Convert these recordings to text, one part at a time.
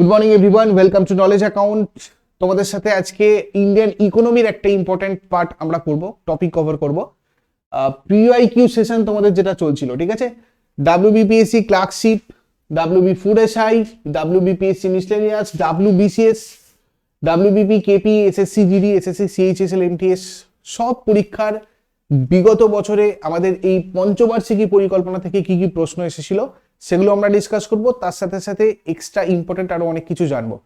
Good morning everyone welcome to knowledge account তোমাদের সাথে আজকে ইন্ডিয়ান ইকোনমির একটা ইম্পর্টেন্ট পার্ট আমরা করব টপিক কভার করব। প্রিআই কিউ সেশন তোমাদের যেটা চলছিল, ঠিক আছে? WBPSC clerkship WB food SI WBPSC miscellaneous WBCS WBP KP SSC GD SSC CHSL MTS সব পরীক্ষার বিগত বছরে আমাদের এই পঞ্চবার্ষিকী পরিকল্পনা থেকে কি কি প্রশ্ন এসেছিল সেগুলো আমরা ডিসকাস করব। তার সাথে সাথে এক্সট্রা ইম্পর্টেন্ট আরও অনেক কিছু জানব।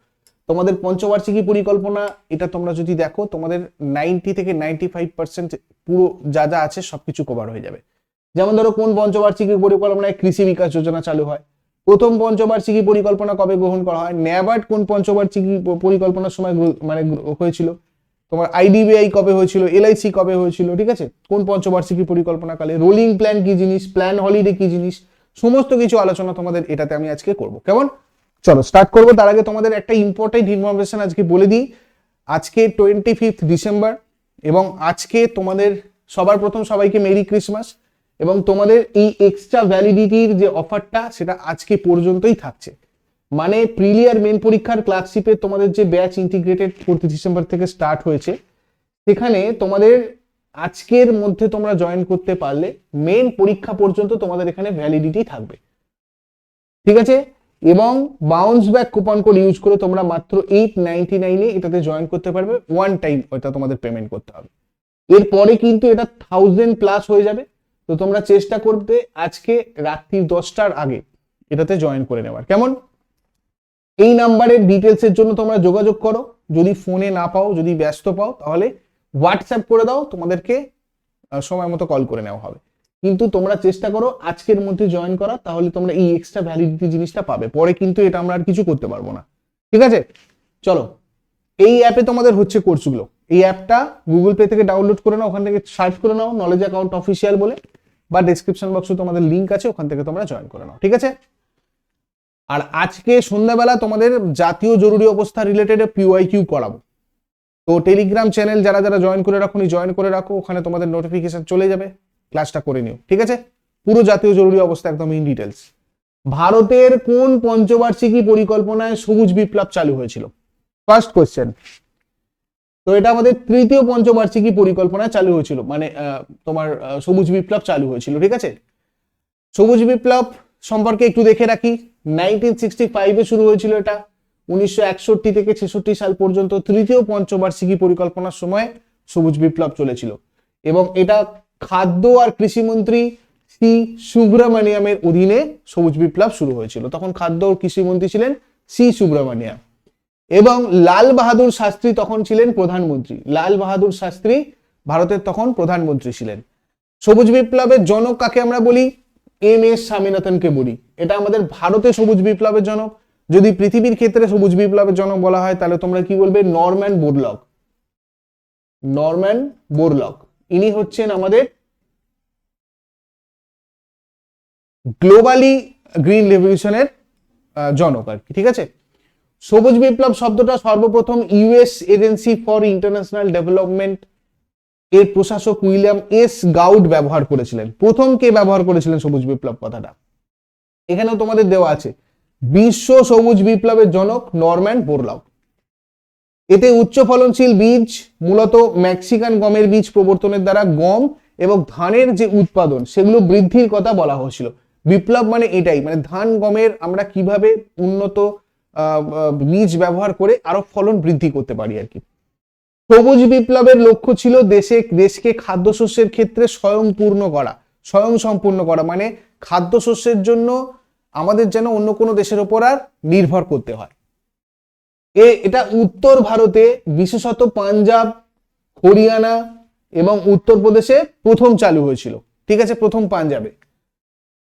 তোমাদের পঞ্চবার্ষিকী পরিকল্পনা, এটা তোমরা যদি দেখো, তোমাদের নাইনটি থেকে নাইনটি ফাইভ পার্সেন্ট পুরো যা যা আছে সবকিছু কভার হয়ে যাবে। যেমন ধরো, কোন পঞ্চবার্ষিকী পরিকল্পনায় কৃষি বিকাশ যোজনা চালু হয়? প্রথম পঞ্চবার্ষিকী পরিকল্পনা কবে গ্রহণ করা হয়? ন্যাবার্ড কোন পঞ্চবার্ষিকী পরিকল্পনার সময় মানে হয়েছিল? তোমার আইডিবিআই কবে হয়েছিল? এলআইসি কবে হয়েছিল? ঠিক আছে? কোন পঞ্চবার্ষিকী পরিকল্পনা কালে রোলিং প্ল্যান কি জিনিস? প্ল্যান হলিডে কি জিনিস? সমস্ত কিছু আলোচনা তোমাদের এটাতে আমি আজকে করব। কেমন? চলো স্টার্ট করব। তার আগে তোমাদের একটা ইম্পর্টেন্ট ইনফরমেশন আজকে বলে দিই। আজকে টোয়েন্টি ফিফথ ডিসেম্বর এবং আজকে তোমাদের সবার প্রথম সবাইকে মেরি ক্রিসমাস এবং তোমাদের এই এক্সট্রা ভ্যালিডিটির যে অফারটা সেটা আজকে পর্যন্তই থাকছে। মানে প্রিলিয়ার মেন পরীক্ষার ক্লাসশিপে তোমাদের যে ব্যাচ ইন্টিগ্রেটেড ফোর্থ ডিসেম্বর থেকে স্টার্ট হয়েছে, সেখানে তোমাদের আজকের মধ্যে তোমরা জয়েন করতে পারলে মেন পরীক্ষা পর্যন্ত তোমাদের এখানে ভ্যালিডিটি থাকবে। ঠিক আছে? এবং bounce back coupon code use করে তোমরা মাত্র এইট নাইনটি নাইনে এটাতে জয়েন করতে পারবে ওয়ান টাইম ওটা তোমাদের পেমেন্ট করতে হবে। এরপরে কিন্তু এটা থাউজেন্ড প্লাস হয়ে যাবে। তো তোমরা চেষ্টা করবে আজকে রাত্রি দশটার আগে এটাতে জয়েন করে নেওয়ার। কেমন? এই নাম্বারের ডিটেলসের জন্য তোমরা যোগাযোগ করো। যদি ফোনে না পাও, যদি ব্যস্ত পাও, তাহলে হোয়াটসঅ্যাপ করে দাও, তোমাদেরকে সময় মতো কল করে নেওয়া হবে। কিন্তু তোমরা চেষ্টা করো আজকের মধ্যে জয়েন করা, তাহলে তোমরা এই এক্সট্রা ভ্যালিডিটি জিনিসটা পাবে। পরে কিন্তু এটা আমরা আর কিছু করতে পারব না। ঠিক আছে? চলো। এই অ্যাপে তোমাদের হচ্ছে কোর্সগুলো এই অ্যাপটা গুগল পে থেকে ডাউনলোড করে নাও, ওখান থেকে সার্চ করে নাও নলেজ অ্যাকাউন্ট অফিসিয়াল বলে, বা ডিসক্রিপশন বক্সে তোমাদের লিঙ্ক আছে, ওখান থেকে তোমরা জয়েন করে নাও। ঠিক আছে? আর আজকে সন্ধ্যাবেলা তোমাদের জাতীয় জরুরি অবস্থা রিলেটেড পিওয়াই কিউ করাবো। তো টেলিগ্রাম চ্যানেল যারা যারা জয়েন করে রাখো জয়েন করে রাখো, ওখানে তোমাদের নোটিফিকেশন চলে যাবে ক্লাসটা করে নিও, ঠিক আছে? পুরো জাতীয় জরুরি অবস্থা একদম ইন ডিটেলস ভারতের কোন পঞ্চবার্ষিকী পরিকল্পনায় সবুজ বিপ্লব চালু হয়েছিল? ফার্স্ট কোয়েশ্চেন তো এটা আমাদের তৃতীয় পঞ্চবার্ষিকী পরিকল্পনায় চালু হয়েছিল মানে তোমার সবুজ বিপ্লব চালু হয়েছিল, ঠিক আছে? সবুজ বিপ্লব সম্পর্কে একটু দেখে রাখি। নাইনটিন সিক্সটি ফাইভে শুরু হয়েছিল এটা। উনিশশো একষট্টি থেকে ছেষট্টি সাল পর্যন্ত তৃতীয় পঞ্চবার্ষিকী পরিকল্পনার সময় সবুজ বিপ্লব চলেছিল। এবং এটা খাদ্য আর কৃষিমন্ত্রী সি সুব্রমণিয়ামের অধীনে সবুজ বিপ্লব শুরু হয়েছিল। তখন খাদ্য ও কৃষিমন্ত্রী ছিলেন সি সুব্রমণিয়াম। এবং লাল বাহাদুর শাস্ত্রী তখন ছিলেন প্রধানমন্ত্রী। লাল বাহাদুর শাস্ত্রী ভারতের তখন প্রধানমন্ত্রী ছিলেন। সবুজ বিপ্লবের জনক কাকে আমরা বলি? এম এস স্বামীনাথনকে বলি। এটা আমাদের ভারতে সবুজ বিপ্লবের জনক। যদি পৃথিবীর ক্ষেত্রে সবুজ বিপ্লবের জনক বলা হয়, তাহলে তোমরা কি বলবে? নরম্যান বোরলক নরম্যান বোরলক ইনি হচ্ছেন আমাদের গ্লোবালি গ্রিন রেভলিউশনের জনক আর কি, ঠিক আছে? সবুজ বিপ্লব শব্দটা সর্বপ্রথম US agency for international development এর প্রশাসক উইলিয়াম এস গাউড ব্যবহার করেছিলেন। প্রথম কে ব্যবহার করেছিলেন সবুজ বিপ্লব কথাটা? এখানেও তোমাদের দেওয়া আছে। বিশ্ব সবুজ বিপ্লবের জনক নরম্যান বোরলাউ এতে উচ্চ ফলনশীল বীজ, মূলত মেক্সিকান গমের বীজ প্রবর্তনের দ্বারা গম এবং ধানের যে উৎপাদন, সেগুলো বৃদ্ধির কথা বলা হয়েছিল। বিপ্লব মানে এটাই মানে ধান, গমের আমরা কীভাবে উন্নত বীজ ব্যবহার করে আরও ফলন বৃদ্ধি করতে পারি আর কি। সবুজ বিপ্লবের লক্ষ্য ছিল দেশে, দেশকে খাদ্যশস্যের ক্ষেত্রে স্বয়ংপূর্ণ করা স্বয়ং সম্পূর্ণ করা মানে খাদ্যশস্যের জন্য আমাদের যেন অন্য কোনো দেশের ওপর আর নির্ভর করতে হয়। এ, এটা উত্তর ভারতে বিশেষত পাঞ্জাব, হরিয়ানা এবং উত্তরপ্রদেশে প্রথম চালু হয়েছিল। ঠিক আছে, প্রথম পাঞ্জাবে।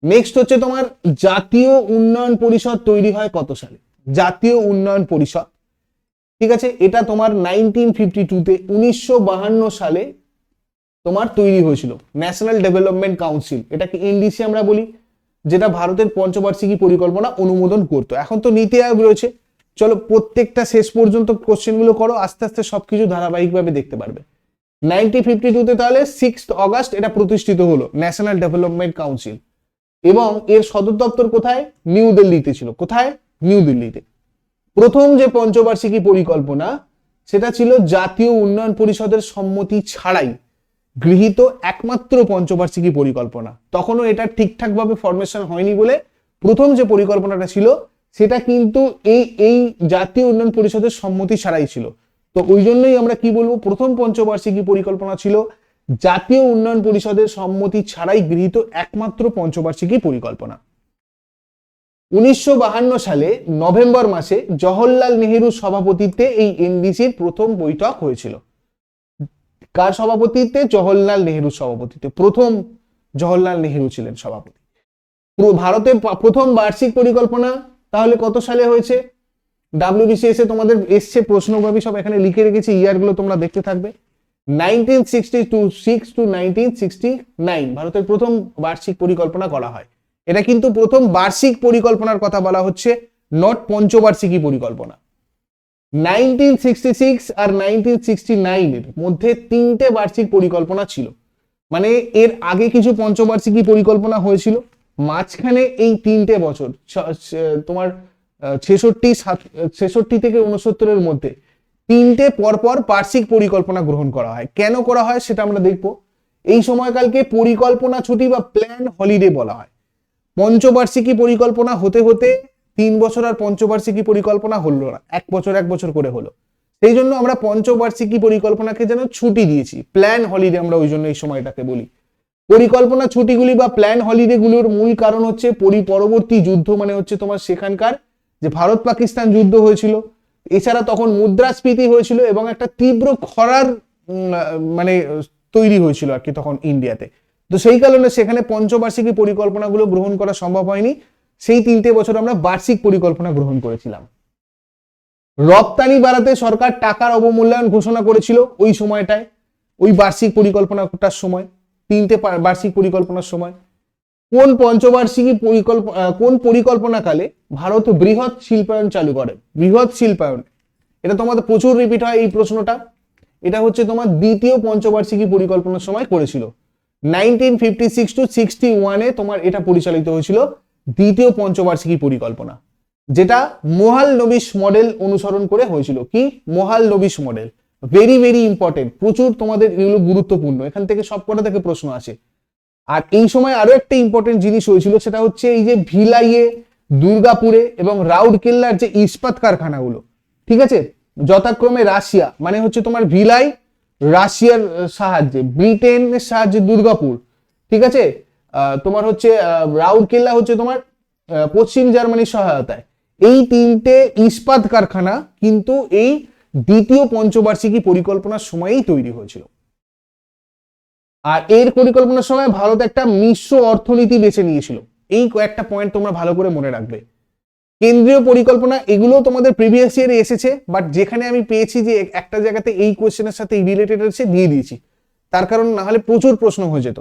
নেক্সট হচ্ছে তোমার জাতীয় উন্নয়ন পরিষদ তৈরি হয় কত সালে? জাতীয় উন্নয়ন পরিষদ। ঠিক আছে, এটা তোমার নাইনটিন ফিফটি টুতে উনিশশো বাহান্ন সালে তোমার তৈরি হয়েছিল। ন্যাশনাল ডেভেলপমেন্ট কাউন্সিল এটাকে এনডিসি আমরা বলি। যেটা ভারতের পঞ্চবার্ষিকী পরিকল্পনা অনুমোদন করতো। এখন তো নীতি আয়োগ রয়েছে। চলো প্রত্যেকটা শেষ পর্যন্ত কোশ্চেনগুলো করো, আস্তে আস্তে সবকিছু ধারাবাহিকভাবে দেখতে পারবে। নাইনটিন ফিফটি টুতে তাহলে সিক্স অগাস্ট এটা প্রতিষ্ঠিত হলো, ন্যাশনাল ডেভেলপমেন্ট কাউন্সিল। এবং এর সদর দপ্তর কোথায়? নিউ দিল্লিতে ছিল। কোথায়? নিউ দিল্লিতে। প্রথম যে পঞ্চবার্ষিকী পরিকল্পনা, সেটা ছিল জাতীয় উন্নয়ন পরিষদের সম্মতি ছাড়াই গৃহীত একমাত্র পঞ্চবার্ষিকী পরিকল্পনা। তখনও এটা ঠিকঠাকভাবে ফরমেশন হয়নি বলে প্রথম যে পরিকল্পনাটা ছিল, সেটা কিন্তু এই এই জাতীয় উন্নয়ন পরিষদের সম্মতি ছাড়াই ছিল। তো ওই জন্যই আমরা কি বলব, প্রথম পঞ্চবার্ষিকী পরিকল্পনা ছিল, জাতীয় উন্নয়ন পরিষদের সম্মতি ছাড়াই গৃহীত একমাত্র পঞ্চবার্ষিকী পরিকল্পনা। উনিশশো সালে নভেম্বর মাসে জওহরলাল নেহেরুর সভাপতিত্বে এই এনডিসির প্রথম বৈঠক হয়েছিল। কার সভাপতিত্বে জওহরলাল নেহেরুর সভাপতিত্বে প্রথম জওহরলাল নেহেরু ছিলেন সভাপতি। পুরো ভারতের প্রথম বার্ষিক পরিকল্পনা তাহলে কত সালে হয়েছে? ডাব্লিউবিসিএস এ তোমাদের এসছে প্রশ্নভাবে সব এখানে লিখে রেখেছি, ইয়ারগুলো তোমরা দেখতে থাকবে। Nineteen sixty two six to nineteen sixty nine ভারতের প্রথম বার্ষিক পরিকল্পনা করা হয়। এটা কিন্তু প্রথম বার্ষিক পরিকল্পনার কথা বলা হচ্ছে নট পঞ্চবার্ষিকী পরিকল্পনা। নাইনটিন সিক্সটি সিক্স আর নাইনটিন সিক্সটি নাইনের মধ্যে তিনটে বার্ষিক পরিকল্পনা ছিল। মানে এর আগে কিছু পঞ্চবার্ষিকী পরিকল্পনা হয়েছিল। মাঝখানে এই তিনটে বছর তোমার ছেষট্টি সাত, ছেষট্টি থেকে উনসত্তরের মধ্যে তিনটে পরপর বার্ষিক পরিকল্পনা গ্রহণ করা হয়। কেন করা হয় সেটা আমরা দেখব। এই সময়কালকে পরিকল্পনা ছুটি বা প্ল্যান হলিডে বলা হয়। পঞ্চবার্ষিকী পরিকল্পনা হতে হতে তিন বছর আর পঞ্চবার্ষিকী পরিকল্পনা হলো না। এক বছর এক বছর করে হলো। সেই জন্য আমরা পঞ্চবার্ষিকী পরিকল্পনাকে যেন ছুটি দিয়েছি। প্ল্যান হলিডে আমরা ওই জন্য এই সময়টাকে বলি। পরিকল্পনা ছুটিগুলি বা প্ল্যান হলিডে গুলোর মূল কারণ হচ্ছে পরি, পরবর্তী যুদ্ধ মানে হচ্ছে তোমার সেখানকার যে ভারত পাকিস্তান যুদ্ধ হয়েছিল। এছাড়া তখন মুদ্রাস্ফীতি হয়েছিল এবং একটা তীব্র খরার মানে তৈরি হয়েছিল আর কি তখন ইন্ডিয়াতে। তো সেই কারণে সেখানে পঞ্চবার্ষিকী পরিকল্পনাগুলো গ্রহণ করা সম্ভব হয়নি। সেই তিনটে বছর আমরা বার্ষিক পরিকল্পনা গ্রহণ করেছিলাম। রপ্তানি বাড়াতে সরকার টাকার অবমূল্যায়ন ঘোষণা করেছিল ওই সময়টায়, ওই বার্ষিক পরিকল্পনাটার সময়, তিনটে বার্ষিক পরিকল্পনার সময়। কোন পঞ্চবার্ষিকী পরিকল্পনা কোন পরিকল্পনাকালে ভারত বৃহৎ শিল্পায়ন চালু করে? বৃহৎ শিল্পায়ন। এটা তোমাদের প্রচুর রিপিট হয় এই প্রশ্নটা। এটা হচ্ছে তোমার দ্বিতীয় পঞ্চবার্ষিকী পরিকল্পনার সময় করেছিল। Nineteen fifty six to sixty ওয়ানে তোমার এটা পরিচালিত হয়েছিল। দ্বিতীয় পঞ্চবার্ষিকী পরিকল্পনা, যেটা মোহাল নবিশ মডেল অনুসরণ করে হয়েছিল। কি? Mahalanobis model. Very very important প্রচুর তোমাদের এগুলো গুরুত্বপূর্ণ। এখান থেকে সবকটা থেকে প্রশ্ন আসে। আর এই সময় আরও একটা ইম্পর্টেন্ট জিনিস হয়েছিল, সেটা হচ্ছে এই যে ভিলাইয়ে, দুর্গাপুরে এবং রাউরকেল্লার যে ইস্পাত কারখানাগুলো, ঠিক আছে? যথাক্রমে রাশিয়া মানে হচ্ছে তোমার ভিলাই রাশিয়ার সাহায্যে, ব্রিটেনের সাহায্যে দুর্গাপুর, ঠিক আছে? তোমার হচ্ছে রাউরকেল্লা হচ্ছে তোমার পশ্চিম জার্মানির সহায়তায়। এই তিনটে ইস্পাত কারখানা কিন্তু এই দ্বিতীয় পঞ্চবার্ষিকী পরিকল্পনার সময়েই তৈরি হয়েছিল। আর এর পরিকল্পনার সময় ভারত একটা মিশ্র অর্থনীতি বেছে নিয়েছিল। এই কয়েকটা পয়েন্ট তোমরা ভালো করে মনে রাখবে। কেন্দ্রীয় পরিকল্পনা এগুলো তোমাদের প্রিভিয়াস ইয়ারে এসেছে বাট যেখানে আমি পেয়েছি যে একটা জায়গাতে এই কোয়েশ্চেনের সাথে রিলেটেড আছে, দিয়ে দিয়েছি। তার কারণ না হলে প্রচুর প্রশ্ন হয়ে যেত।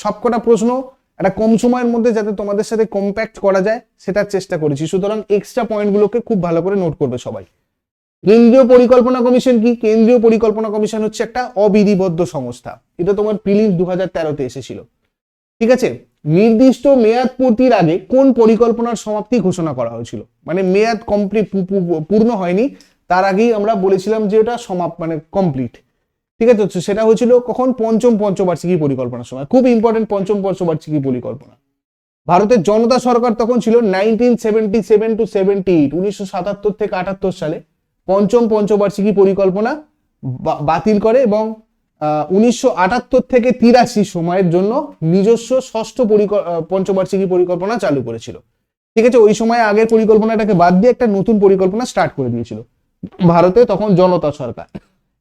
সবকটা প্রশ্ন একটা কম সময়ের মধ্যে যাতে তোমাদের সাথে কম্প্যাক্ট করা যায়, সেটার চেষ্টা করেছি। সুতরাং এক্সট্রা পয়েন্টগুলোকে খুব ভালো করে নোট করবে সবাই। কেন্দ্রীয় পরিকল্পনা কমিশন কি? কেন্দ্রীয় পরিকল্পনা কমিশন হচ্ছে একটা অবিধিবদ্ধ সংস্থা। এটা তোমার প্রিলিমস দু হাজার তেরোতে এসেছিল। ঠিক আছে? নির্দিষ্ট মেয়াদ পূর্তির আগে কোন পরিকল্পনার সমাপ্তি ঘোষণা করা হয়েছিল? মানে মেয়াদ কমপ্লিট পূর্ণ হয়নি, তার আগেই আমরা বলেছিলাম যে ওটা সমাপ মানে কমপ্লিট ঠিক আছে? তো সেটা হয়েছিল কখন? পঞ্চম পঞ্চবার্ষিকী পরিকল্পনার সময়। খুব ইম্পর্টেন্ট পঞ্চম পঞ্চবার্ষিকী পরিকল্পনা। ভারতের জনতা সরকার তখন ছিল nineteen seventy seven to seventy eight উনিশশো সাতাত্তর থেকে আটাত্তর সালে। পঞ্চম পঞ্চবার্ষিকী পরিকল্পনা বাতিল করে এবং উনিশশো আটাত্তর থেকে তিরাশি সময়ের জন্য নিজস্ব ষষ্ঠ পঞ্চবার্ষিকী পরিকল্পনা চালু করেছিল। ঠিক আছে? ওই সময় আগের পরিকল্পনাটাকে বাদ দিয়ে একটা নতুন পরিকল্পনা স্টার্ট করে দিয়েছিল। ভারতে তখন জনতা সরকার।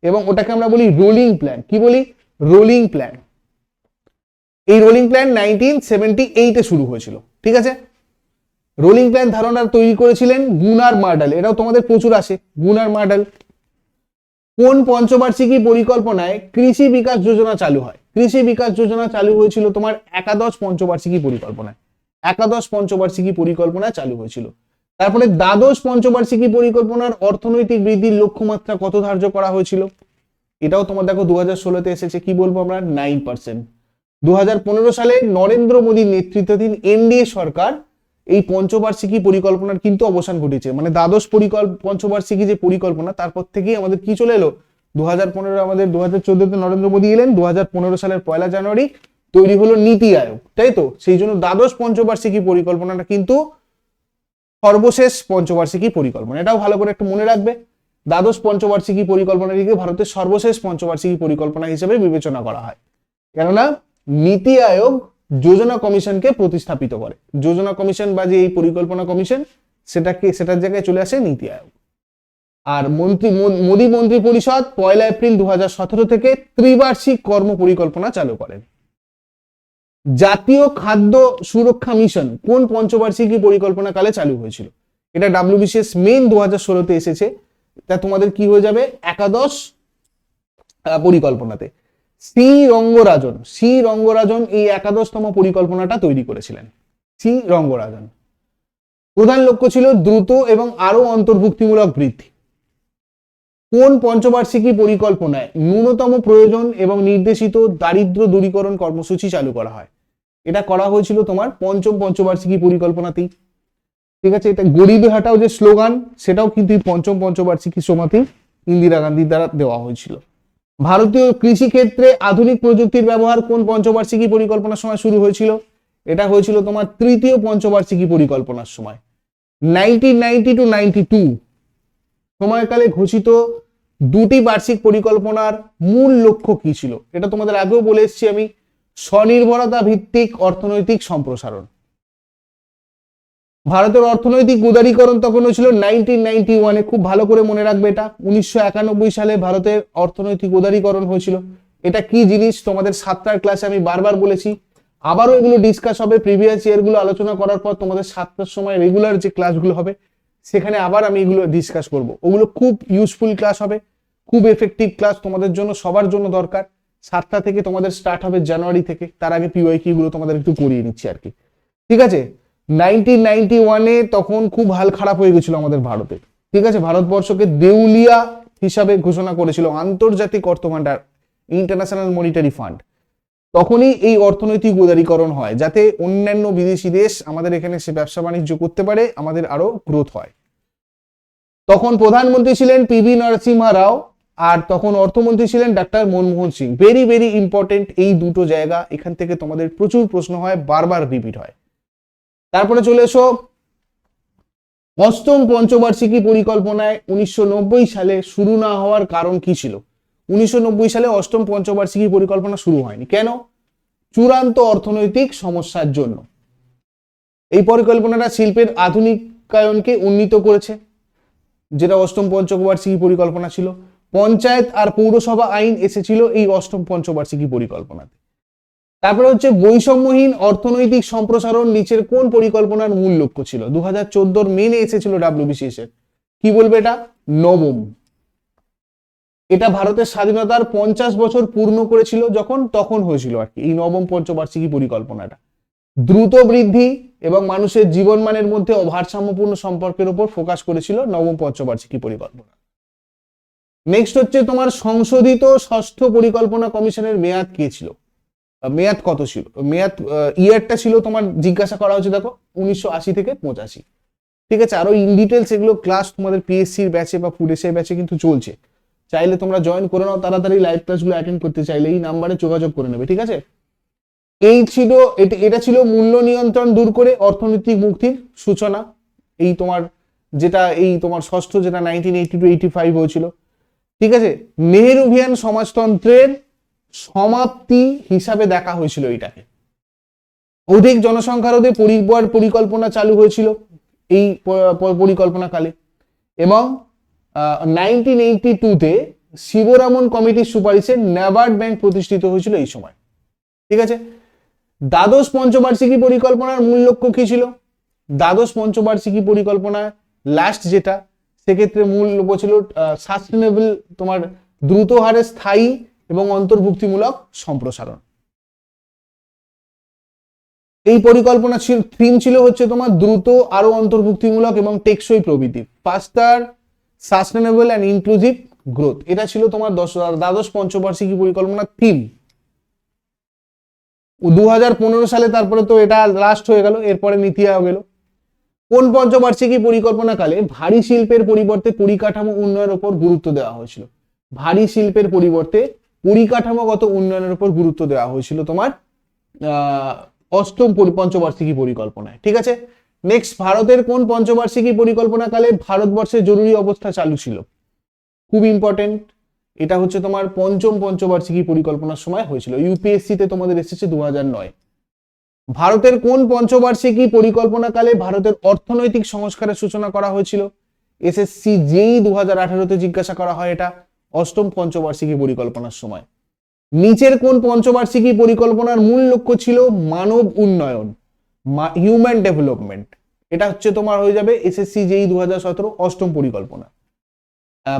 এবং ওটাকে আমরা বলি রোলিং প্ল্যান কি বলি? রোলিং প্ল্যান এই রোলিং প্ল্যান নাইনটিন সেভেন্টি এইটে শুরু হয়েছিল, ঠিক আছে? রোলিং প্ল্যান ধারণা তৈরি করেছিলেন গুনার মার্ডাল এটাও তোমাদের প্রচুর আসে, গুনার মার্ডাল কোন পঞ্চবার্ষিকী পরিকল্পনায় কৃষি বিকাশ যোজনা চালু হয়? কৃষি বিকাশ যোজনা চালু হয়েছিল তোমার একাদশ পঞ্চবার্ষিকী পরিকল্পনায়। একাদশ পঞ্চবার্ষিকী পরিকল্পনা চালু হয়েছিল। তারপরে দ্বাদশ পঞ্চবার্ষিকী পরিকল্পনার অর্থনৈতিক বৃদ্ধির লক্ষ্যমাত্রা কত ধার্য করা হয়েছিল? এটাও তোমার দেখো দু হাজার ষোলোতে এসেছে, কি বলব আমরা? নাইন পার্সেন্ট দু সালে নরেন্দ্র মোদীর নেতৃত্বাধীন এনডিএ সরকার এই পঞ্চবার্ষিকী পরিকল্পনার কিন্তু অবসান ঘটেছে মানে দ্বাদশ পরিকল্প পঞ্চবার্ষিকী যে পরিকল্পনা, তারপর থেকেই আমাদের কি চলে এলো? দু হাজার পনেরো আমাদের দু হাজার চোদ্দতে নরেন্দ্র মোদী এলেন দু হাজার পনেরো সালের পয়লা জানুয়ারি তৈরি হলো নীতি আয়োগ, তাই তো? সেই জন্য দ্বাদশ পঞ্চবার্ষিকী পরিকল্পনাটা কিন্তু সর্বশেষ পঞ্চবার্ষিকী পরিকল্পনা। এটাও ভালো করে একটু মনে রাখবে। দ্বাদশ পঞ্চবার্ষিকী পরিকল্পনাটিকে ভারতের সর্বশেষ পঞ্চবার্ষিকী পরিকল্পনা হিসেবে বিবেচনা করা হয়। কেননা, নীতি আয়োগ যোজনা কমিশনকে প্রতিস্থাপিত করে। যোজনা কমিশন বা যে এই পরিকল্পনা কমিশন, সেটাকে, সেটার জায়গায় চলে আসে নীতি আয়োগ। আর মন্ত্রী মোদী মন্ত্রী পরিষদ পয়লা এপ্রিল দু হাজার সতেরো থেকে ত্রিবার্ষিক কর্ম পরিকল্পনা চালু করেন। জাতীয় খাদ্য সুরক্ষা মিশন কোন পঞ্চবার্ষিকী পরিকল্পনা কালে চালু হয়েছিল? এটা ডাব্লিউবিসিএস মেন দু হাজার ষোলোতে এসেছে। তা তোমাদের কি হয়ে যাবে? একাদশ পরিকল্পনাতে। সি রঙ্গরাজন সি রঙ্গরাজন এই একাদশতম পরিকল্পনাটা তৈরি করেছিলেন। সি রঙ্গরাজন। প্রধান লক্ষ্য ছিল দ্রুত এবং আরও অন্তর্ভুক্তিমূলক বৃদ্ধি। কোন পঞ্চবার্ষিকী পরিকল্পনায় ন্যূনতম প্রয়োজন এবং নির্দেশিত দারিদ্র দূরীকরণ কর্মসূচি চালু করা হয়? এটা করা হয়েছিল তোমার পঞ্চম পঞ্চবার্ষিকী পরিকল্পনাতেই। ঠিক আছে? এটা গরিবে হাটাও যে স্লোগান, সেটাও কিন্তু পঞ্চম পঞ্চবার্ষিকী সময়তেই ইন্দিরা গান্ধীর দ্বারা দেওয়া হয়েছিল। ভারতীয় কৃষি ক্ষেত্রে আধুনিক প্রযুক্তির ব্যবহার কোন পঞ্চবার্ষিকী পরিকল্পনার সময় শুরু হয়েছিল? এটা হয়েছিল তোমার তৃতীয় পঞ্চবার্ষিকী পরিকল্পনার সময়। Nineteen ninety to ninety two সময়কালে ঘোষিত দুটি বার্ষিক পরিকল্পনার মূল লক্ষ্য কি ছিল? এটা তোমাদের আগেও বলে এসেছি আমি। স্বনির্ভরতা ভিত্তিক অর্থনৈতিক সম্প্রসারণ। ভারতের অর্থনৈতিক উদারীকরণ তখন হয়েছিল নাইনটিন নাইনটি ওয়ানে খুব ভালো করে মনে রাখবে এটা। উনিশশো একানব্বই সালে ভারতের অর্থনৈতিক উদারীকরণ হয়েছিল। এটা কি জিনিস? তোমাদের সাতটার ক্লাসে আমি বারবার বলেছি। আবারও এগুলো ডিসকাস হবে। প্রিভিয়াস ইয়ারগুলো আলোচনা করার পর তোমাদের সাতটার সময় রেগুলার যে ক্লাসগুলো হবে সেখানে আবার আমি এগুলো ডিসকাস করব। ওগুলো খুব ইউজফুল ক্লাস হবে, খুব এফেক্টিভ ক্লাস তোমাদের জন্য, সবার জন্য দরকার। সাতটা থেকে তোমাদের স্টার্ট হবে জানুয়ারি থেকে, তার আগে পিওয়াই কি গুলো তোমাদের একটু করিয়ে নিচ্ছি আর কি। ঠিক আছে? নাইনটিন নাইনটি ওয়ানে তখন খুব হাল খারাপ হয়ে গেছিল আমাদের ভারতে। ঠিক আছে? ভারতবর্ষকে দেউলিয়া হিসাবে ঘোষণা করেছিল আন্তর্জাতিক অর্থ ইন্টারন্যাশনাল মনিটারি ফান্ড তখনই এই অর্থনৈতিক উদারীকরণ হয় যাতে অন্যান্য বিদেশি দেশ আমাদের এখানে সে ব্যবসা বাণিজ্য করতে পারে, আমাদের আরও গ্রোথ হয়। তখন প্রধানমন্ত্রী ছিলেন পিভি নরসিংহা রাও আর তখন অর্থমন্ত্রী ছিলেন doctor Manmohan Singh. Very very important এই দুটো জায়গা। এখান থেকে তোমাদের প্রচুর প্রশ্ন হয়, বারবার রিপিট হয়। তারপরে চলে এসো। অষ্টম পঞ্চবার্ষিকী পরিকল্পনায় উনিশশো নব্বই সালে শুরু না হওয়ার কারণ কি ছিল? উনিশশো নব্বই সালে অষ্টম পঞ্চবার্ষিকী পরিকল্পনা শুরু হয়নি। কেন? চূড়ান্ত অর্থনৈতিক সমস্যার জন্য। এই পরিকল্পনাটা শিল্পের আধুনিকায়নকে উন্নীত করেছে, যেটা অষ্টম পঞ্চবার্ষিকী পরিকল্পনা ছিল। পঞ্চায়েত আর পৌরসভা আইন এসেছিল এই অষ্টম পঞ্চবার্ষিকী পরিকল্পনাতে। তারপরে হচ্ছে বৈষম্যহীন অর্থনৈতিক সম্প্রসারণ নিচের কোন পরিকল্পনার মূল লক্ষ্য ছিল? দু হাজার চোদ্দোর মেনে এসেছিল ডাব্লিউবিসিএস এর। কি বলবে এটা? নবম। এটা ভারতের স্বাধীনতার পঞ্চাশ বছর পূর্ণ করেছিল যখন, তখন হয়েছিল আর কি, এই নবম পঞ্চবার্ষিকী পরিকল্পনাটা। দ্রুত বৃদ্ধি এবং মানুষের জীবনমানের মধ্যে অভারসাম্যপূর্ণ সম্পর্কের উপর ফোকাস করেছিল নবম পঞ্চবার্ষিকী পরিকল্পনা। নেক্সট হচ্ছে তোমার সংশোধিত ষষ্ঠ পরিকল্পনা কমিশনের মেয়াদ কে ছিল? মেয়াদ কত ছিল? মেয়াদ ইয়ারটা ছিল তোমার, জিজ্ঞাসা করা হচ্ছে দেখো, উনিশশো আশি থেকে পঁচাশি। ঠিক আছে, আরও ইন ডিটেলস এগুলো ক্লাস তোমাদের পিএসসির ব্যাচে বা এসআই ব্যাচে কিন্তু চলছে। চাইলে তোমরা জয়েন করে নাও, তাড়াতাড়ি লাইভ ক্লাসগুলো অ্যাটেন্ড করতে চাইলে, এই নাম্বারে যোগাযোগ করে নেবে, ঠিক আছে? এই ছিল, এটা ছিল মূল্য নিয়ন্ত্রণ দূর করে অর্থনৈতিক মুক্তির সূচনা। এই তোমার যেটা, এই তোমার ষষ্ঠ যেটা nineteen eighty to eighty five হয়েছিল। ঠিক আছে? নেহেরুভিয়ান সমাজতন্ত্রের সমাপ্তি হিসাবে দেখা হয়েছিল এটাকে অধিক জনসংখ্যা রোধে পরিবার পরিকল্পনা চালু হয়েছিল এই পরিকল্পনাকালে। এবং নাইনটিন এইটি টুতে শিবরামন কমিটির সুপারিশে ন্যাবার্ড ব্যাংক প্রতিষ্ঠিত হয়েছিল এই সময়। ঠিক আছে? দ্বাদশ পঞ্চবার্ষিকী পরিকল্পনার মূল লক্ষ্য কি ছিল? দ্বাদশ পঞ্চবার্ষিকী পরিকল্পনা লাস্ট যেটা, সেক্ষেত্রে মূল লক্ষ্য ছিল সাস্টেনেবল তোমার দ্রুত হারে স্থায়ী এবং অন্তর্ভুক্তিমূলক সম্প্রসারণ। এই পরিকল্পনা ছিল থিম ছিল হচ্ছে তোমার দ্রুত আরও অন্তর্ভুক্তিমূলক এবং টেকসই প্রবৃদ্ধি। Faster sustainable and inclusive growth এটা ছিল তোমার দশ, দ্বাদশ পঞ্চবার্ষিকী পরিকল্পনার থিম দু হাজার পনেরো সালে তারপরে তো এটা লাস্ট হয়ে গেল, এরপরে নীতি আয়োগ এলো। কোন পঞ্চবার্ষিকী পরিকল্পনাকালে ভারী শিল্পের পরিবর্তে পরিকাঠামো উন্নয়নের উপর গুরুত্ব দেওয়া হয়েছিল। ভারী শিল্পের পরিবর্তে পরিকাঠামোগত উন্নয়নের উপর গুরুত্ব দেওয়া হয়েছিল তোমার অষ্টম পঞ্চবার্ষিকী পরিকল্পনায়। ঠিক আছে? নেক্সট ভারতের কোন পঞ্চবার্ষিকী পরিকল্পনাকালে ভারতবর্ষে জরুরি অবস্থা চালু ছিল? খুব ইম্পর্টেন্ট এটা হচ্ছে তোমার পঞ্চম পঞ্চবার্ষিকী পরিকল্পনার সময় হয়েছিল। ইউপিএসসি তে তোমাদের এসেছে দু নয়। ভারতের কোন পঞ্চবার্ষিকী পরিকল্পনাকালে ভারতের অর্থনৈতিক সংস্কারের সূচনা করা হয়েছিল? এসএসসি যেই দু হাজার আঠারোতে জিজ্ঞাসা করা হয় এটা, অষ্টম পঞ্চবার্ষিকী পরিকল্পনার সময়। নিচের কোন পঞ্চবার্ষিকী পরিকল্পনার মূল লক্ষ্য ছিল মানব উন্নয়ন। হিউম্যান ডেভেলপমেন্ট এটা হচ্ছে তোমার হয়ে যাবে এসএসসি যেই দু সতেরো অষ্টম পরিকল্পনা।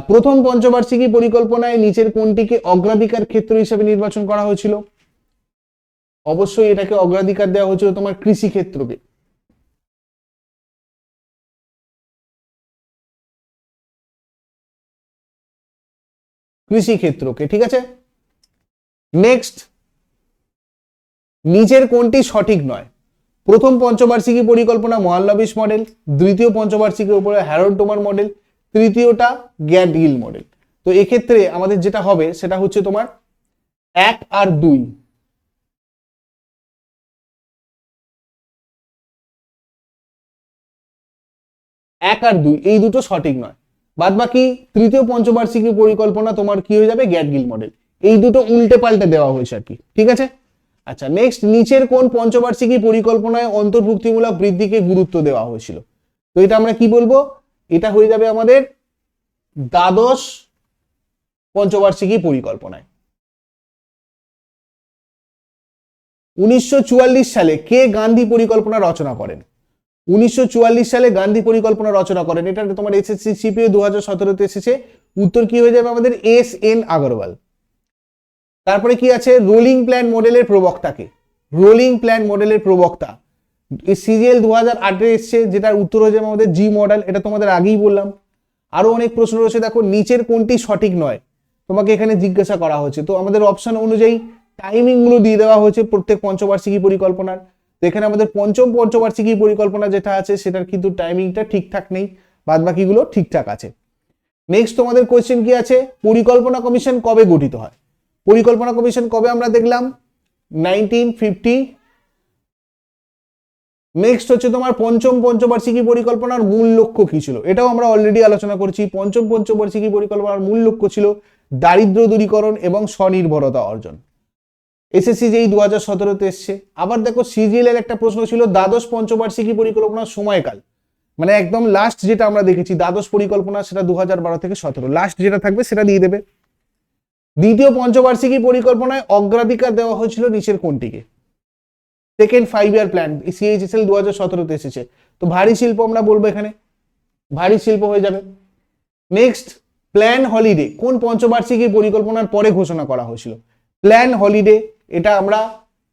প্রথম পঞ্চবার্ষিকী পরিকল্পনায় নিচের কোনটিকে অগ্রাধিকার ক্ষেত্র হিসেবে নির্বাচন করা হয়েছিল? অবশ্যই এটাকে অগ্রাধিকার দেওয়া হয়েছিল তোমার কৃষি ক্ষেত্রকে কৃষি ক্ষেত্রকে ঠিক আছে? নেক্সট নিচের কোনটি সঠিক নয়? প্রথম পঞ্চবার্ষিকী পরিকল্পনা মহাল্লাবিশ মডেল, দ্বিতীয় পঞ্চবার্ষিকীর উপরে হ্যারোড ডোমার মডেল, তৃতীয়টা গ্যাট গিল মডেল। তো এক্ষেত্রে আমাদের যেটা হবে সেটা হচ্ছে তোমার এক আর দুই। এক আর দুই, এই দুটো সঠিক নয়। বাদ বাকি তৃতীয় পঞ্চবার্ষিকী পরিকল্পনা তোমার কি হয়ে যাবে? গ্যাটগিল মডেল। এই দুটো উল্টে পাল্টে দেওয়া হয়েছে আর কি, ঠিক আছে? আচ্ছা নেক্সট নিচের কোন পঞ্চবার্ষিকী পরিকল্পনায় অন্তর্ভুক্তিমূলক বৃদ্ধিকে গুরুত্ব দেওয়া হয়েছিল? তো এটা আমরা কি বলব? এটা হয়ে যাবে আমাদের দ্বাদশ পঞ্চবার্ষিকী পরিকল্পনায়। উনিশশো চুয়াল্লিশ সালে কে গান্ধী পরিকল্পনা রচনা করেন? উনিশশো চুয়াল্লিশ সালে গান্ধী পরিকল্পনা রচনা করেন। এটা তোমার এসএসসি সিপিএ দু হাজার সতেরোতে এসেছে। উত্তর কি হয়ে যাবে আমাদের? এস এন আগরওয়াল তারপরে কি আছে? রোলিং প্ল্যান মডেলের প্রবক্তাকে। রোলিং প্ল্যান মডেলের প্রবক্তা। এই সিরিয়াল দু হাজার আটে এসছে, যেটার উত্তর হয়েছে আমাদের জি মডেল এটা তোমাদের আগেই বললাম। আরও অনেক প্রশ্ন রয়েছে, দেখো, নিচের কোনটি সঠিক নয়? তোমাকে এখানে জিজ্ঞাসা করা হয়েছে তো আমাদের অপশন অনুযায়ী টাইমিংগুলো দিয়ে দেওয়া হয়েছে প্রত্যেক পঞ্চবার্ষিকী পরিকল্পনার। তো এখানে আমাদের পঞ্চম পঞ্চবার্ষিকী পরিকল্পনা যেটা আছে, সেটার কিন্তু টাইমিংটা ঠিকঠাক নেই বাদ বাকিগুলো ঠিকঠাক আছে। নেক্সট তোমাদের কোয়েশ্চেন কি আছে? পরিকল্পনা কমিশন কবে গঠিত হয়? পরিকল্পনা কমিশন কবে আমরা দেখলাম? নাইনটিন ফিফটি নেক্সট হচ্ছে তোমার পঞ্চম পঞ্চবার্ষিকী পরিকল্পনার মূল লক্ষ্য কি ছিল? এটাও আমরা অলরেডি আলোচনা করেছি। পঞ্চম পঞ্চবার্ষিকী পরিকল্পনার মূল লক্ষ্য ছিল দারিদ্র দূরীকরণ এবং স্বনির্ভরতা অর্জন। এসএসসি যেই দু হাজার সতেরোতে এসছে, আবার দেখো সিজিএল এর একটা প্রশ্ন ছিল দ্বাদশ পঞ্চবার্ষিকী পরিকল্পনার সময়কাল। মানে একদম লাস্ট যেটা আমরা দেখেছি, দ্বাদশ পরিকল্পনা সেটা দু হাজার বারো থেকে সতেরো। লাস্ট যেটা থাকবে সেটা দিয়ে দেবে। দ্বিতীয় পঞ্চবার্ষিকী পরিকল্পনায় অগ্রাধিকার দেওয়া হয়েছিল নিচের কোনটিকে? Second five year plan CHSL দু হাজার সতেরোতে এসেছে। তো ভারী শিল্প আমরা বলব এখানে। ভারী শিল্প হয়ে যাবে। নেক্সট প্ল্যান হলিডে কোন পঞ্চবার্ষিকী পরিকল্পনার পরে ঘোষণা করা হয়েছিল? প্ল্যান হলিডে এটা আমরা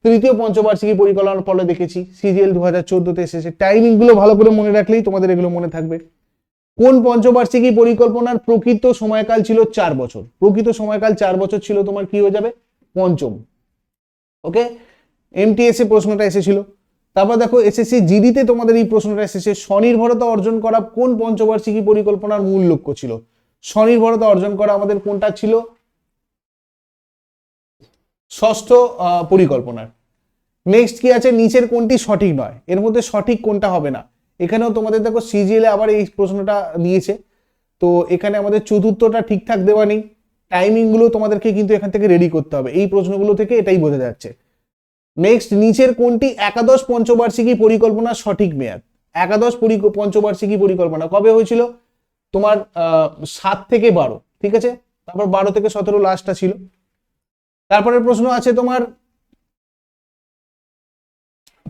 তৃতীয় পঞ্চবার্ষিকী পরিকল্পনার ফলে দেখেছি। সিজিএল দু হাজার চোদ্দতে এসেছে। টাইমিংগুলো ভালো করে মনে রাখলেই তোমাদের এগুলো মনে থাকবে। কোন পঞ্চবার্ষিকী পরিকল্পনার প্রকৃত সময়কাল ছিল চার বছর? প্রকৃত সময়কাল চার বছর ছিল তোমার কি হয়ে যাবে? পঞ্চম। ওকে এমটিএস এ প্রশ্নটা এসেছিল। তারপর দেখো এসএসসি জিডিতে তোমাদের এই প্রশ্নটা এসেছে, স্বনির্ভরতা অর্জন করা কোন পঞ্চবার্ষিকী পরিকল্পনার মূল লক্ষ্য ছিল? স্বনির্ভরতা অর্জন করা আমাদের কোনটা ছিল? ষষ্ঠ পরিকল্পনার। নেক্সট কি আছে? নিচের কোনটি সঠিক নয়? এর মধ্যে সঠিক কোনটা হবে না? এখানেও তোমাদের দেখো সিজিএল আবার এই প্রশ্নটা দিয়েছে। তো এখানে আমাদের চতুর্থটা ঠিকঠাক দেওয়া নেই। টাইমিংগুলো তোমাদেরকে কিন্তু এখান থেকে রেডি করতে হবে। এই প্রশ্নগুলো থেকে এটাই বোঝা যাচ্ছে। নেক্সট নিচের কোনটি একাদশ পঞ্চবার্ষিকী পরিকল্পনার সঠিক মেয়াদ? একাদশ পঞ্চবার্ষিকী পরিকল্পনা কবে হয়েছিল? তোমার সাত থেকে বারো, ঠিক আছে? তারপর বারো থেকে সতেরো লাস্টটা ছিল। তারপরের প্রশ্ন আছে তোমার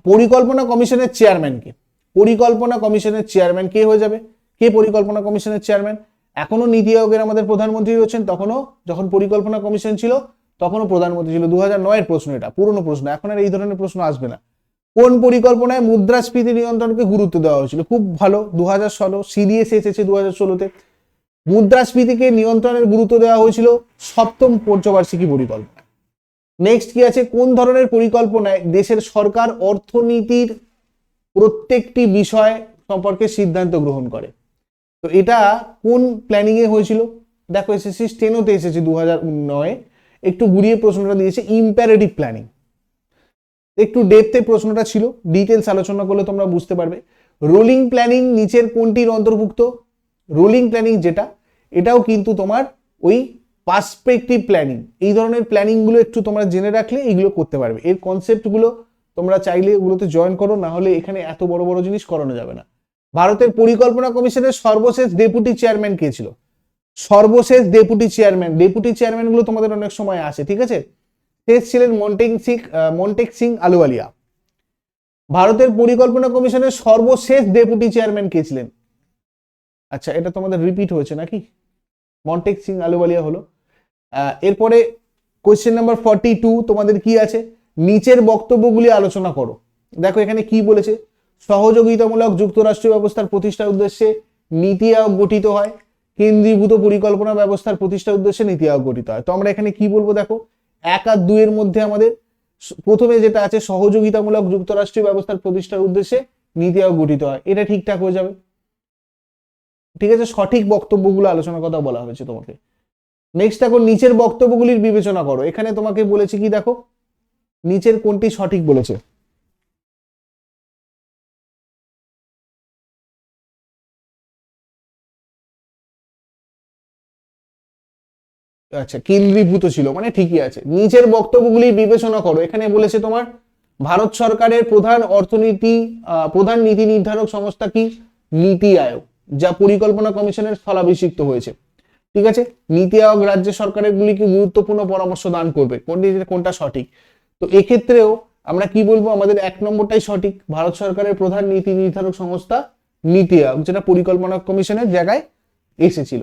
পরিকল্পনা কমিশনের চেয়ারম্যান কে। পরিকল্পনা কমিশনের চেয়ারম্যান কে হয়ে যাবে? কে পরিকল্পনা কমিশনের চেয়ারম্যান? এখনও নীতি আয়োগের আমাদের প্রধানমন্ত্রী রয়েছেন তখনও যখন পরিকল্পনা কমিশন ছিল, তখনও প্রধানমন্ত্রী ছিল। দু হাজার নয়ের প্রশ্ন এটা, পুরনো প্রশ্ন, এখন আর এই ধরনের প্রশ্ন আসবে না। কোন পরিকল্পনায় মুদ্রাস্ফীতি নিয়ন্ত্রণকে গুরুত্ব দেওয়া হয়েছিল? খুব ভালো দু হাজার ষোলো, সিডিএস এসেছে দু হাজার ষোলোতে। মুদ্রাস্ফীতিকে নিয়ন্ত্রণের গুরুত্ব দেওয়া হয়েছিল সপ্তম পঞ্চবার্ষিকী পরিকল্পনা। নেক্সট কি আছে? কোন ধরনের পরিকল্পনায় দেশের সরকার অর্থনীতির প্রত্যেকটি বিষয় সম্পর্কে সিদ্ধান্ত গ্রহণ করে। তো এটা কোন প্ল্যানিং এ হয়েছিল? দেখো এসএসসি স্টেনোতে এসেছে দু হাজার নয়। একটু ঘুরিয়ে প্রশ্নটা দিয়েছে ইম্প্যারেটিভ প্ল্যানিং একটু ডেপথে প্রশ্নটা ছিল ডিটেলস আলোচনা করলে তোমরা বুঝতে পারবে। রোলিং প্ল্যানিং নিচের কোনটির অন্তর্ভুক্ত? রোলিং প্ল্যানিং যেটা, এটাও কিন্তু তোমার ওই পার্সপেক্টিভ প্ল্যানিং এই ধরনের প্ল্যানিংগুলো একটু তোমরা জেনে রাখলে এইগুলো করতে পারবে। এর কনসেপ্টগুলো তোমরা চাইলে ওগুলোতে জয়েন করো না হলে এখানে এত বড় বড় জিনিস করানো যাবে না। ভারতের পরিকল্পনা কমিশনের সর্বশেষ ডেপুটি চেয়ারম্যান কে ছিল? সর্বশেষ ডেপুটি চেয়ারম্যান ডেপুটি চেয়ারম্যানগুলো তোমাদের অনেক সময় আসে, ঠিক আছে? শেষ ছিলেন মন্টেক সিং মন্টেক সিং আলুওয়ালিয়া। ভারতের পরিকল্পনা কমিশনের সর্বশেষ ডেপুটি চেয়ারম্যান কে ছিলেন? আচ্ছা এটা তোমাদের রিপিট হয়েছে নাকি? মন্টেক সিং আলুওয়ালিয়া হলো। এরপরে কোয়েশ্চেন নাম্বার ফর্টি টু তোমাদের কি আছে? নিচের বক্তব্যগুলি আলোচনা করো। দেখো এখানে কি বলেছে? সহযোগিতামূলক যুক্তরাষ্ট্রীয় ব্যবস্থার প্রতিষ্ঠার উদ্দেশ্যে নীতি আয়োগ গঠিত হয়। কেন্দ্রীভূত পরিকল্পনা ব্যবস্থার প্রতিষ্ঠার উদ্দেশ্যে নীতি আয়োগ গঠিত হয়। তো আমরা এখানে কি বলব দেখো? এক আর দুইয়ের মধ্যে আমাদের প্রথমে যেটা আছে, সহযোগিতামূলক যুক্তরাষ্ট্রীয় ব্যবস্থার প্রতিষ্ঠার উদ্দেশ্যে নীতি আয়োগ গঠিত হয়। এটা ঠিকঠাক হয়ে যাবে। ঠিক আছে? সঠিক বক্তব্যগুলো আলোচনার কথা বলা হয়েছে তোমাকে। নেক্সট দেখো, নিচের বক্তব্যগুলির বিবেচনা করো। এখানে তোমাকে বলেছে কি দেখো? নিচের কোনটি সঠিক বলেছে? আচ্ছা কেন্দ্রীভূত ছিল মানে ঠিকই আছে। নিচের বক্তব্যগুলি বিবেচনা করো। এখানে বলেছে তোমার, ভারত সরকারের প্রধান অর্থনীতি প্রধান নীতি নির্ধারক সংস্থা কি? নীতি আয়োগ, যা পরিকল্পনা কমিশনের স্থলাভিষিক্ত হয়েছে। ঠিক আছে? নীতি আয়োগ রাজ্য সরকারের গুলিকে গুরুত্বপূর্ণ পরামর্শ দান করবে। কোনটি, কোনটা সঠিক? তো এক্ষেত্রেও আমরা কি বলব, আমাদের এক নম্বরটাই সঠিক। ভারত সরকারের প্রধান নীতি নির্ধারক সংস্থা নীতি আয়োগ, যেটা পরিকল্পনা কমিশনের জায়গায় এসেছিল।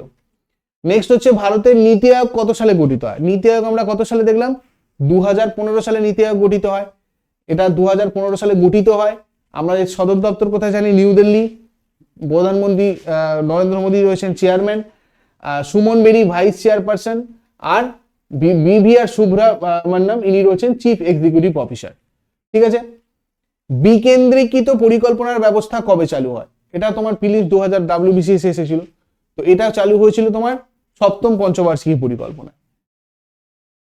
নেক্সট হচ্ছে ভারতের নীতি আয়োগ কত সালে গঠিত হয়? নীতি আয়োগ আমরা কত সালে দেখলাম? দু হাজার পনেরো সালে নীতি আয়োগ গঠিত হয়। এটা দু হাজার পনেরো সালে গঠিত হয়। আমরা এর সদর দপ্তর কোথায় জানি? নিউ দিল্লি। প্রধানমন্ত্রী নরেন্দ্র মোদী রয়েছেন chairman Suman Bery vice chairperson আর বিভিআর শুভ্রা আহ, মান্নাম ইনি রয়েছেন চিফ এক্সিকিউটিভ অফিসার ঠিক আছে? বিকেন্দ্রীকৃত পরিকল্পনার ব্যবস্থা কবে চালু হয়? এটা তোমার পিলিশ দু হাজার ডাব্লিউবিসিএস এসেছিল। তো এটা চালু হয়েছিল তোমার সপ্তম পঞ্চবার্ষিকী পরিকল্পনা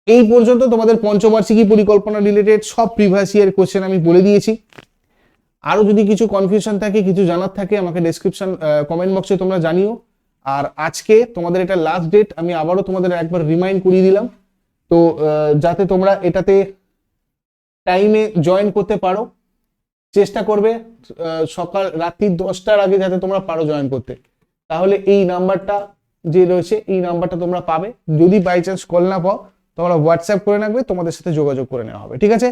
এই পর্যন্ত তোমাদের পঞ্চবার্ষিকী পরিকল্পনা রিলেটেড সব প্রিভিয়াস ইয়ার কোশ্চেন আমি বলে দিয়েছি। আরও যদি কিছু কনফিউশন থাকে কিছু জানার থাকে আমাকে ডেসক্রিপশন কমেন্ট বক্সে তোমরা জানিও। আর আজকে তোমাদের এটা লাস্ট ডেট আমি আবারও তোমাদের একবার রিমাইন্ড করিয়ে দিলাম। তো যাতে তোমরা এটাতে টাইমে জয়েন করতে পারো, চেষ্টা করবে সকাল রাত্রি দশটার আগে যাতে তোমরা পারো জয়েন করতে। তাহলে এই নাম্বারটা যে রয়েছে, এই নাম্বারটা তোমরা পাবে। যদি বাই চান্স কল না পাও, তোমরা হোয়াটসঅ্যাপ করে রাখবে, তোমাদের সাথে যোগাযোগ করে নেওয়া হবে, ঠিক আছে?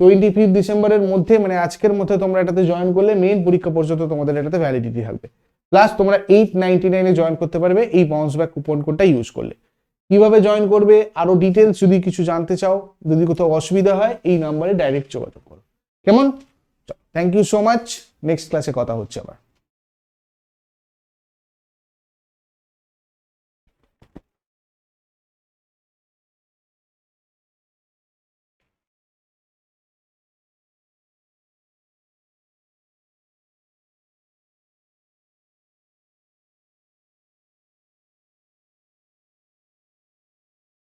টোয়েন্টি ফিফথ ডিসেম্বরের মধ্যে মানে আজকের মধ্যে তোমরা এটাতে জয়েন করলে মেইন পরীক্ষা পর্যন্ত তোমাদের এটাতে ভ্যালিডিটি থাকবে। প্লাস তোমরা এইট নাইনটি নাইনে জয়েন করতে পারবে, এই বাউন্স ব্যাক কুপন কোডটা ইউজ করলে। কীভাবে জয়েন করবে, আরও ডিটেলস যদি কিছু জানতে চাও, যদি কোথাও অসুবিধা হয়, এই নাম্বারে ডাইরেক্ট যোগাযোগ করো। কেমন? Thank you so much next ক্লাসে কথা হচ্ছে আবার।